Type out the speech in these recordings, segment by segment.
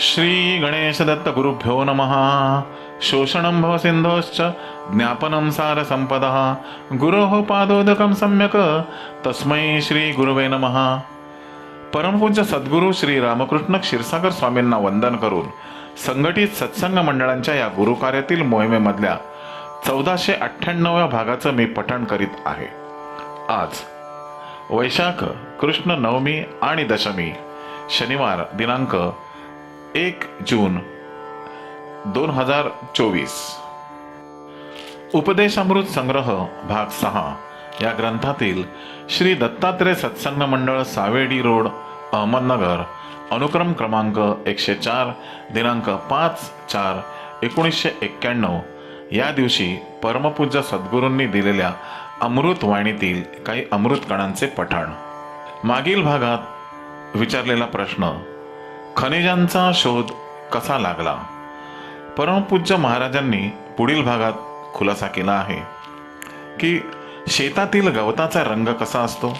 श्री गणेश दत्त गुरुभ्यो नमः। शोषणं भवसिन्धोश्च ज्ञापनं सारसम्पदः गुरोः पादोदकं सम्यक्। तस्मै श्री गुरुवे नमः परमपूज्य सद्गुरू श्री रामकृष्ण क्षीरसागर स्वामींना वंदन करून संघटित सत्संग मंडळांच्या या गुरुकार्यातील मोहिमेमधल्या चौदाशे अठ्ठ्याण्णव्या भागाचं मी पठण करीत आहे. आज वैशाख कृष्ण नवमी आणि दशमी शनिवार दिनांक एक जून दोन हजार चोवीस. उपदेशामृत संग्रह भाग सहा या ग्रंथातील श्री दत्तात्रय सत्संग मंडळ सावेडी रोड अहमदनगर अनुक्रम क्रमांक एकशे चार दिनांक पाच चार एकोणीसशे एक्क्याण्णव. या दिवशी परमपूज्य सद्गुरूंनी दिलेल्या अमृत वाणीतील काही अमृत कणांचे पठण. मागील भागात विचारलेला प्रश्न खनिजांचा शोध कसा लागला? परमपूज्य महाराजांनी पुढील भागात खुलासा केला आहे की शेतातील गवताचा रंग कसा असतो?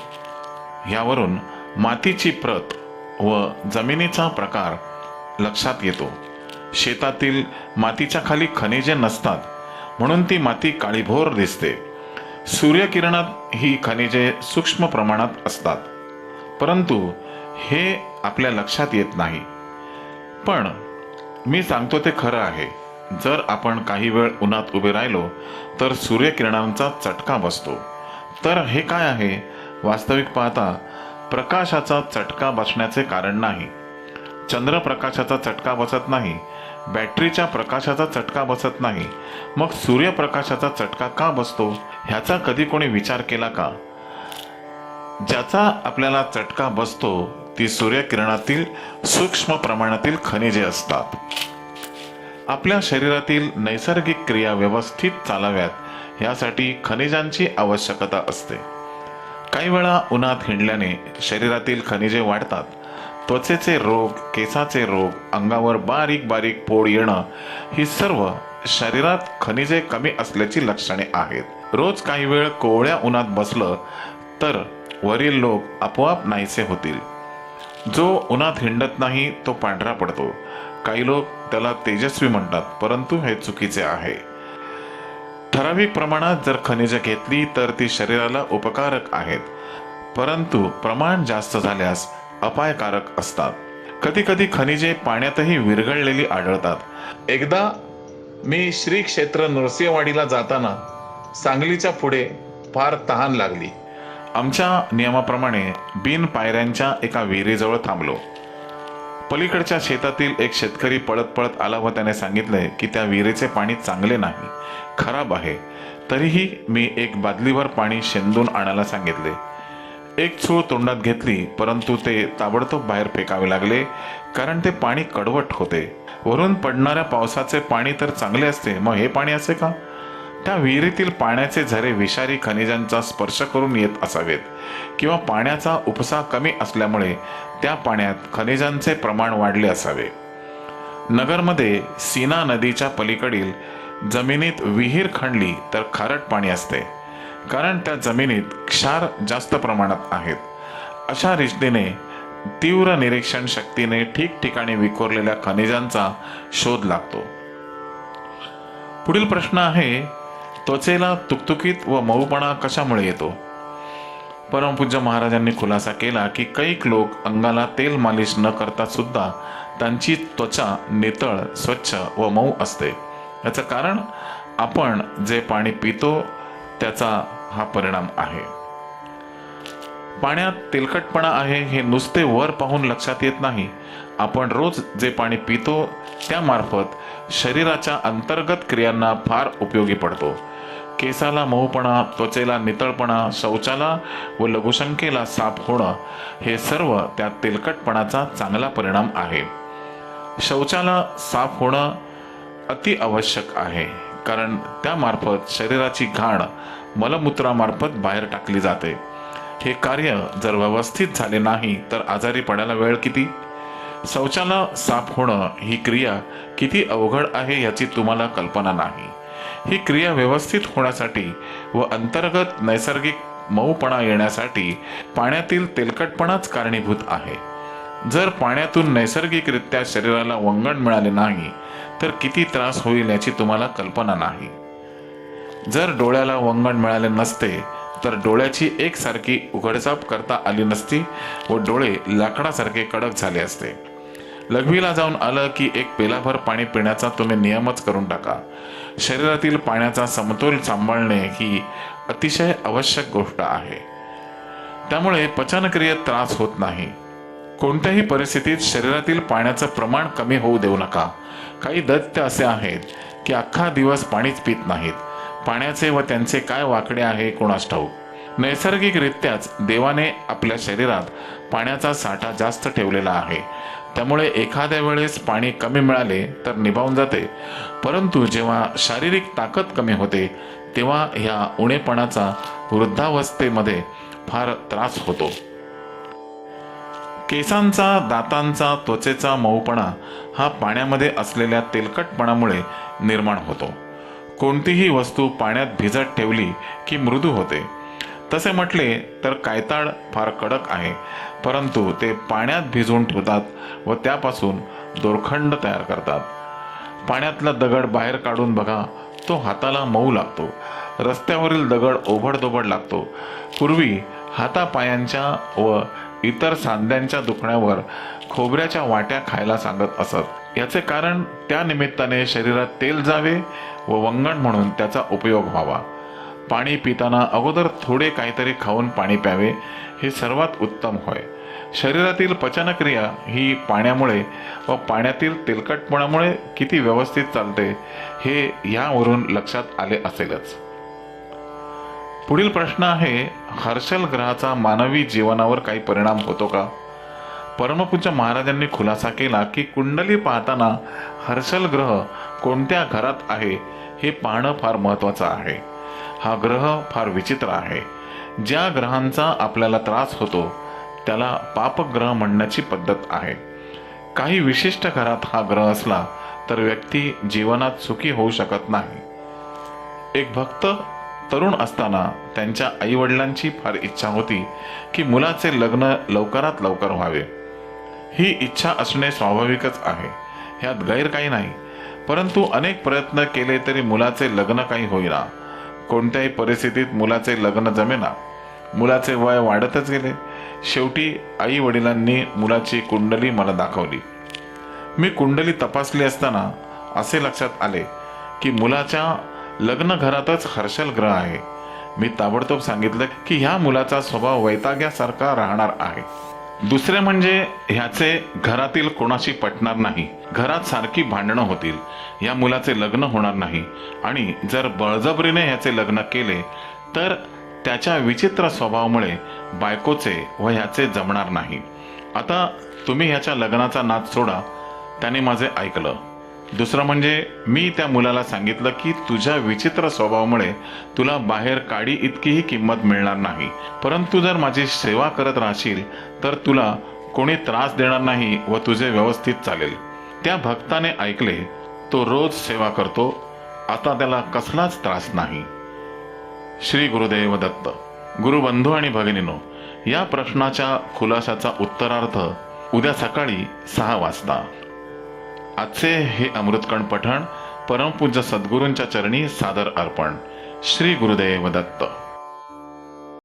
यावरून मातीची प्रत व जमिनीचा प्रकार लक्षात येतो. शेतातील मातीच्या खाली खनिजे नसतात म्हणून ती माती काळीभोर दिसते. सूर्यकिरणात ही खनिजे सूक्ष्म प्रमाणात असतात. परंतु हे आपल्या लक्षात येत नाही. पण मी सांगतो ते खरं आहे. जर आपण काही वेळ उन्हात उभे राहिलो तर सूर्यकिरणांचा चटका बसतो. तर हे काय आहे? वास्तविक पाहता प्रकाशाचा चटका बसण्याचे कारण नाही. चंद्रप्रकाशाचा चटका बसत नाही. बॅटरीच्या प्रकाशाचा चटका बसत नाही. मग सूर्यप्रकाशाचा चटका का बसतो? ह्याचा कधी कोणी विचार केला का? ज्याचा आपल्याला चटका बसतो ती सूर्यकिरणातील सूक्ष्म प्रमाणातील खनिजे असतात. आपल्या शरीरातील नैसर्गिक क्रिया व्यवस्थित चालाव्यात यासाठी खनिजांची आवश्यकता असते. काही वेळा उन्हात हिंडल्याने शरीरातील खनिजे वाढतात. त्वचेचे रोग केसाचे रोग अंगावर बारीक बारीक पोळ येणं ही सर्व शरीरात खनिजे कमी असल्याची लक्षणे आहेत. रोज काही वेळ कोवळ्या उन्हात बसलं तर वरील लोक आपोआप नाहीसे होतील. जो उन्हात हिंडत नाही तो पांढरा पडतो. काही लोक त्याला तेजस्वी म्हणतात परंतु हे चुकीचे आहे. ठराविक प्रमाणात जर खनिजे घेतली तर ती शरीराला उपकारक आहेत. परंतु प्रमाण जास्त झाल्यास अपायकारक असतात. कधी कधी खनिजे पाण्यातही विरघळलेली आढळतात. एकदा मी श्री क्षेत्र नृसिंहवाडीला जाताना सांगलीच्या पुढे फार तहान लागली. आमच्या नियमाप्रमाणे बिन पायऱ्यांच्या एका विहिरीजवळ थांबलो. पलीकडच्या शेतातील एक शेतकरी पळत पळत आला व त्याने सांगितले की त्या विहिरीचे पाणी चांगले नाही खराब आहे. तरीही मी एक बादलीवर पाणी शेंदून आणायला सांगितले. एक चूळ तोंडात घेतली परंतु ते ताबडतोब बाहेर फेकावे लागले कारण ते पाणी कडवट होते. वरून पडणाऱ्या पावसाचे पाणी तर चांगले असते मग हे पाणी असे का? त्या विहिरीतील पाण्याचे झरे विषारी खनिजांचा स्पर्श करून येत असावेत किंवा पाण्याचा उपसा कमी असल्यामुळे त्या पाण्यात खनिजांचे प्रमाण वाढले असावे. नगरमध्ये सीना नदीच्या पलीकडील जमिनीत विहीर खणली तर खारट पाणी असते कारण त्या जमिनीत क्षार जास्त प्रमाणात आहेत. अशा रिश्तीने तीव्र निरीक्षण शक्तीने ठिकठिकाणी विखुरलेल्या खनिजांचा शोध लागतो. पुढील प्रश्न आहे त्वचेला तुकतुकीत व मऊपणा कशामुळे येतो? परमपूज्य महाराजांनी खुलासा केला की कैक लोक अंगाला तेल मालिश न करता सुद्धा त्यांची त्वचा नितळ स्वच्छ व मऊ असते. याचं कारण आपण जे पाणी पितो त्याचा हा परिणाम आहे. पाण्यात तेलकटपणा आहे हे नुसते वर पाहून लक्षात येत नाही. आपण रोज जे पाणी पितो त्यामार्फत शरीराच्या अंतर्गत क्रियांना फार उपयोगी पडतो. केसाला मऊपणा त्वचेला नितळपणा शौचाला व लघुशंकेला साफ होणं हे सर्व त्या तेलकटपणाचा चांगला परिणाम आहे. शौचाला साफ होणं अति आवश्यक आहे कारण त्यामार्फत शरीराची घाण मलमूत्रामार्फत बाहेर टाकली जाते. हे कार्य जर व्यवस्थित झाले नाही तर आजारी पडायला वेळ किती? शौचाला साफ होणं ही क्रिया किती अवघड आहे याची तुम्हाला कल्पना नाही. ही क्रिया व्यवस्थित होण्यासाठी व अंतर्गत नैसर्गिक मऊपणा येण्यासाठी पाण्यातील तेलकटपणाच कारणीभूत आहे. जर पाण्यातून नैसर्गिकरित्या शरीराला वंगण मिळाले नाही तर किती त्रास होईल याची तुम्हाला कल्पना नाही. जर डोळ्याला वंगण मिळाले नसते तर डोळ्याची एकसारखी उघडझाप करता आली नसती व डोळे लाकडासारखे कडक झाले असते. लघवीला जाऊन आलं की एक पेलाभर पाणी पिण्याचा तुम्ही नियमच करून टाका. शरीरातील पाण्याचा समतोल सांभाळणे ही अतिशय आवश्यक गोष्ट आहे. त्यामुळे पचनक्रियेत त्रास होत नाही. कोणत्याही परिस्थितीत शरीरातील पाण्याचं प्रमाण कमी होऊ देऊ नका. काही दैत्य असे आहेत की अख्खा दिवस पाणीच पित नाहीत. पाण्याचे व त्यांचे काय वाकडे आहे कोणास ठाऊक. नैसर्गिकरित्याच देवाने आपल्या शरीरात पाण्याचा साठा जास्त ठेवलेला आहे. त्यामुळे एखाद्या वेळेस पाणी कमी मिळाले तर निभावून जाते. परंतु जेव्हा शारीरिक ताकद कमी होते तेव्हा ह्या उणेपणाचा वृद्धावस्थेमध्ये फार त्रास होतो. केसांचा दातांचा त्वचेचा मऊपणा हा पाण्यामध्ये असलेल्या तेलकटपणामुळे निर्माण होतो. कोणतीही वस्तू पाण्यात भिजत ठेवली की मृदू होते. तसे म्हटले तर कायताळ फार कडक आहे परंतु ते पाण्यात भिजवून ठेवतात व त्यापासून दोरखंड तयार करतात. पाण्यातला दगड बाहेर काढून बघा तो हाताला मऊ लागतो. रस्त्यावरील दगड ओबडधोबड लागतो. पूर्वी हातापायांच्या व इतर सांध्यांच्या दुखण्यावर खोबऱ्याच्या वाट्या खायला सांगत असत. याचे कारण त्या निमित्ताने शरीरात तेल जावे व वंगण म्हणून त्याचा उपयोग व्हावा. पाणी पिताना अगोदर थोडे काहीतरी खाऊन पाणी प्यावे हे सर्वात उत्तम होय. शरीरातील पचनक्रिया ही पाण्यामुळे व पाण्यातील तेलकटपणामुळे किती व्यवस्थित चालते हे यावरून लक्षात आले असेलच. पुढील प्रश्न आहे हर्षल ग्रहाचा मानवी जीवनावर काही परिणाम होतो का? परमपूज्य महाराजांनी खुलासा केला की कुंडली पाहताना हर्षल ग्रह कोणत्या घरात आहे हे पाहणं फार महत्त्वाचं आहे. हा ग्रह फार विचित्र आहे. ज्या ग्रहांचा आपल्याला त्रास होतो त्याला पापग्रह म्हणण्याची पद्धत आहे. काही विशिष्ट घरात हा ग्रह असला तर व्यक्ती जीवनात सुखी होऊ शकत नाही. एक भक्त तरुण असताना त्यांच्या आईवडिलांची फार इच्छा होती की मुलाचे लग्न लवकरात लवकर व्हावे. ही इच्छा असणे स्वाभाविकच आहे ह्यात गैर काही नाही. परंतु अनेक प्रयत्न केले तरी मुलाचे लग्न काही होईना. कोणत्याही परिस्थितीत मुलाचे लग्न जमेना. मुलाचे वय वाढतच गेले. शेवटी आई वडिलांनी मुलाची कुंडली मला दाखवली. मी कुंडली तपासली असताना असे लक्षात आले की मुलाच्या लग्न घरातच हर्षल ग्रह आहे. मी ताबडतोब सांगितलं की ह्या मुलाचा स्वभाव वैताग्यासारखा राहणार आहे. दुसरे म्हणजे ह्याचे घरातील कोणाशी पटणार नाही घरात सारखी भांडणं होतील या मुलाचे लग्न होणार नाही. आणि जर बळजबरीने ह्याचे लग्न केले तर त्याच्या विचित्र स्वभावामुळे बायकोचे व ह्याचे जमणार नाही. आता तुम्ही ह्याच्या लग्नाचा नाद सोडा त्याने माझे ऐकलं. दुसरं म्हणजे मी त्या मुलाला सांगितलं की तुझ्या विचित्र स्वभावामुळे तुला बाहेर काडी इतकीही किंमत मिळणार नाही. परंतु जर माझी सेवा करत राहशील तर तुला कोणी त्रास देणार नाही व तुझे व्यवस्थित चालेल. त्या भक्ताने ऐकले तो रोज सेवा करतो आता त्याला कसलाच त्रास नाही. श्री गुरुदेव दत्त गुरुबंधू आणि भगिनीनो या प्रश्नाच्या खुलाशाचा उत्तरार्थ उद्या सकाळी सहा वाजता. आजचे हे अमृतकण पठण परमपूज्य सद्गुरूंच्या चरणी सादर अर्पण. श्री गुरुदेव दत्त.